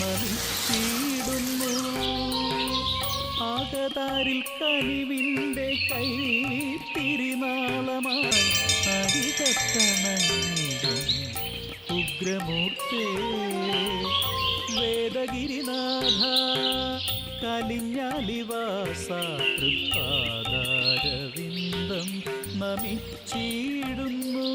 നമിച്ചിടുന്നു ആകതാരിൽ കനിവിന്റെ കൈ തിരുനാളമായി അരികത്തണങ്ങിടും വേദഗിരിനാഥ കലിഞ്ഞാലിവാസ തൃപ്പാദാരവിന്ദം നമിച്ചിടുന്നു.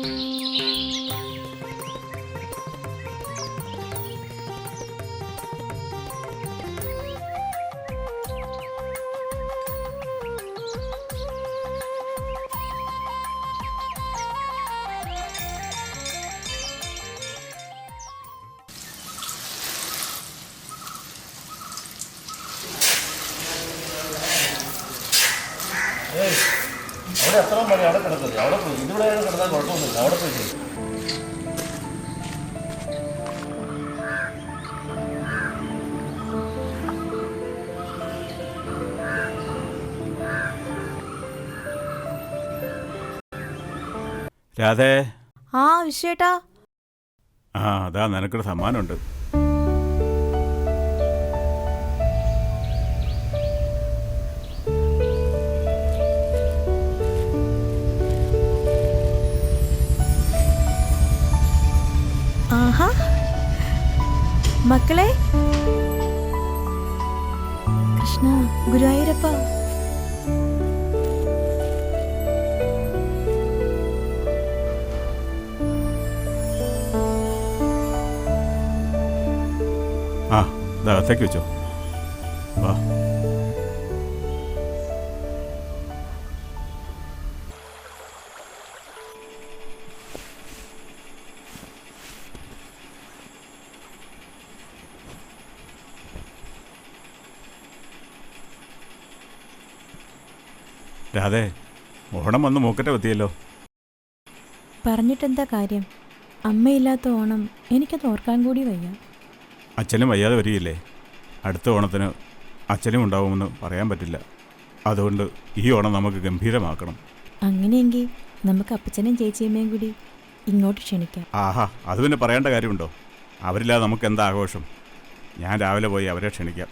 അവിടെ എത്ര മണി? അവിടെ കിടക്കുന്നത് അവിടെ പോയി. ഇതിവിടെ കിടന്നാൽ കുഴപ്പമൊന്നുമില്ല. അവിടെ പോയി ചെയ്യും. രാധേ. ആ വിഷയേട്ടാ ആ അതാ നിനക്കൊരു സമ്മാനമുണ്ട്. മക്കളെ? കൃഷ്ണ ഗുരുവായൂരപ്പ. ആ അകത്തേക്ക് വെച്ചോ. വാ. രാധേ ഓണം വന്ന് മൂക്കറ്റ എത്തിയല്ലോ പറഞ്ഞിട്ടെന്താ കാര്യം? അമ്മയില്ലാത്ത ഓണം എനിക്കത് ഓർക്കാൻ കൂടി വയ്യ. അച്ഛനും വയ്യാതെ വരികയില്ലേ? അടുത്ത ഓണത്തിന് അച്ഛനും ഉണ്ടാവുമെന്ന് പറയാൻ പറ്റില്ല. അതുകൊണ്ട് ഈ ഓണം നമുക്ക് ഗംഭീരമാക്കണം. അങ്ങനെയെങ്കിൽ നമുക്ക് അപ്പച്ചനും ചേച്ചിയമ്മയും കൂടി ഇങ്ങോട്ട് ക്ഷണിക്കാം. ആഹാ അത് പിന്നെ പറയേണ്ട കാര്യമുണ്ടോ? അവരില്ലാതെ നമുക്ക് എന്താ ആഘോഷം? ഞാൻ രാവിലെ പോയി അവരെ ക്ഷണിക്കാം.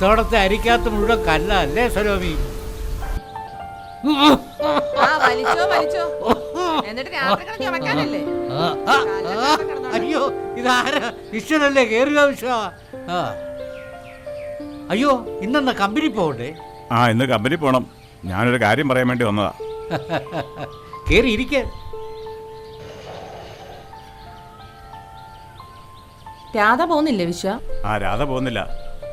തോടത്തെ അരിക്കാത്ത മുഴുവൻ കല്ല അല്ലേ സലോമി വലിച്ചോ വലിച്ചോ. എന്നിട്ട് രാത്രി ചമക്കാനല്ലേ അയ്യോ ഇതാരാ? വിശ്വനല്ലേ കേറുക വിശ്വ അയ്യോ ഇന്നെന്ന കമ്പനി പോകണ്ടേ? ആ ഇന്ന് കമ്പനി പോണം. ഞാനൊരു കാര്യം പറയാൻ വേണ്ടി വന്നതാ. കേറി ഇരിക്കേ രാധ പോകുന്നില്ലേ വിശ്വ? ആ രാധ പോകുന്നില്ല.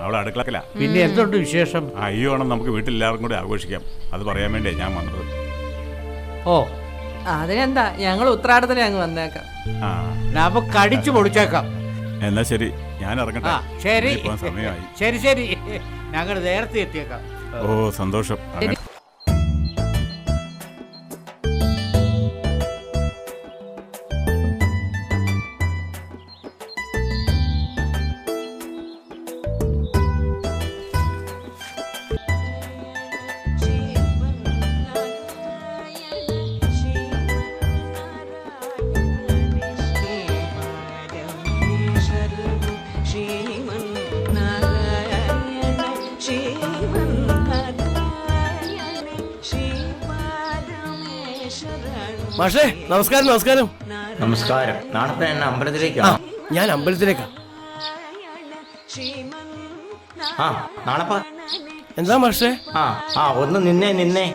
അവൾ അടുക്കളക്കല. പിന്നെ എന്തുണ്ട് വിശേഷം? അയ്യോ ഈ ഓണം നമുക്ക് വീട്ടിൽ എല്ലാവർക്കും കൂടി ആഘോഷിക്കാം. അത് പറയാൻ വേണ്ടി ഞാൻ വന്നത്. ഓ അതിനെന്താ? ഞങ്ങൾ ഉത്രാടത്തിന് അങ്ങ് വന്നേക്കാം. ആ. കടിച്ചു പൊടിച്ചേക്കാം. എന്നാ ശരി ഞാൻ ആ ഇറങ്ങട്ടെ ശരി പോകാൻ സമയമായി. ശരി ശരി. ഞങ്ങൾ നേരത്തെ എത്തിയേക്കാം. ഓ സന്തോഷം. അങ്ങനെ മാഷേ നമസ്കാരം നമസ്കാരം. നമസ്കാരം. നാളത്തെ എന്നെ അമ്പലത്തിലേക്കാ ഞാൻ അമ്പലത്തിലേക്കാ. ആ നാളെപ്പാ? എന്താ മാഷേ? ആ ആ ഒന്ന് നിന്നെ നിന്നെ.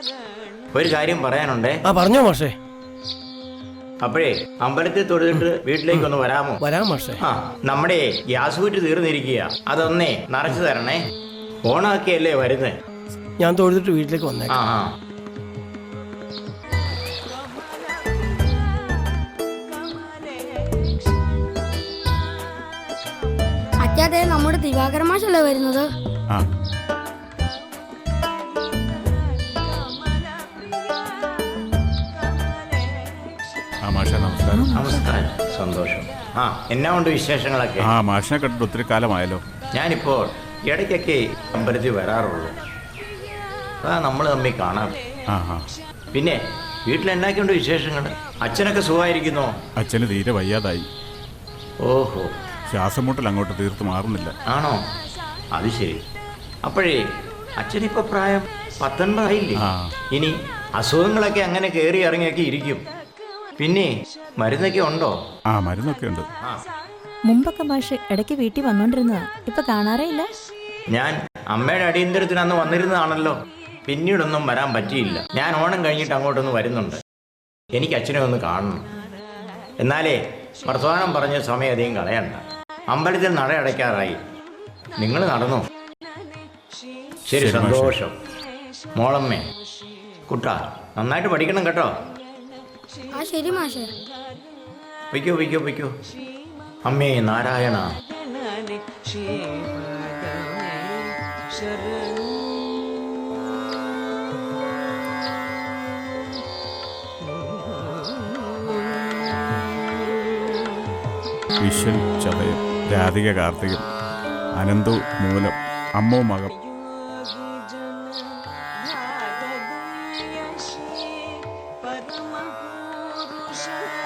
ഒരു കാര്യം പറയാനുണ്ടേ. ആ പറഞ്ഞോ മാഷേ. അപ്പോഴേ അമ്പലത്തിൽ തൊഴുതിട്ട് വീട്ടിലേക്ക് ഒന്ന് വരാമോ? വരാം മാഷേ. ആ നമ്മുടെ ഗ്യാസ് കുറ്റി തീർന്നിരിക്കുക അതൊന്നേ നിറച്ചു തരണേ. ഓണാക്കിയല്ലേ വരുന്നത് ഞാൻ തൊഴുതിട്ട് വീട്ടിലേക്ക് ആ വന്നേക്കാം. ആ അച്ഛാതെ ദിവാകര മാഷല്ലേ വരുന്നത്? ആ. മാഷ നമസ്കാരം. നമസ്കാരം. സന്തോഷം. ആ എന്നാ ഉണ്ട് വിശേഷങ്ങളൊക്കെ? ആ മാഷിനെ കണ്ടിട്ട് ഒത്തിരി കാലമായല്ലോ. ഞാനിപ്പോൾ ഇടയ്ക്കൊക്കെ അമ്പലത്തിൽ വരാറുള്ളൂ. അതാ നമ്മൾ തമ്മിൽ കാണാം ആ ആ. പിന്നെ വീട്ടിൽ എന്നാക്കുണ്ട് വിശേഷങ്ങൾ അച്ഛനൊക്കെ സുഖമായിരിക്കുന്നോ? അച്ഛന് തീരെ വയ്യാതായി. ഓഹോ. ശ്വാസം മുട്ടൽ അങ്ങോട്ട് തീർത്ത് മാറുന്നില്ല. ആണോ? അത് ശരി. അപ്പോഴേ അച്ഛനിപ്പോ പ്രായം പത്തൊൻപതായില്ലേ? ആ. ഇനി അസുഖങ്ങളൊക്കെ അങ്ങനെ കയറി ഇറങ്ങിയൊക്കെ ഇരിക്കും. പിന്നെ മരുന്നൊക്കെ ഉണ്ടോ? ആ മരുന്നൊക്കെ ഉണ്ട്. ആ. മുമ്പൊക്കെ മാഷ് ഇടയ്ക്ക് വീട്ടിൽ വന്നോണ്ടിരുന്നതാ. ഇപ്പൊ കാണാറേ ഇല്ല. ഞാൻ അമ്മയുടെ അടിയന്തരത്തിന് അന്ന് വന്നിരുന്നതാണല്ലോ. പിന്നീടൊന്നും വരാൻ പറ്റിയില്ല. ഞാൻ ഓണം കഴിഞ്ഞിട്ട് അങ്ങോട്ടൊന്ന് വരുന്നുണ്ട്. എനിക്ക് അച്ഛനെ ഒന്ന് കാണണം. എന്നാലേ വർത്തമാനം പറഞ്ഞ സമയം അധികം കളയണ്ട. അമ്പലത്തിൽ നട അടയ്ക്കാറായി. നിങ്ങൾ നടന്നു? ശരി സന്തോഷം. മോളമ്മേ കുട്ട നന്നായിട്ട് പഠിക്കണം കേട്ടോ. ആ ശരി മാഷേ. വയ്ക്കോ വയ്ക്കോ വയ്ക്കോ. അമ്മേ നാരായണ. വിശ്വൻ ചതയൻ രാധിക കാർത്തികൻ അനന്തു മൂലം അമ്മോ മകം Thank.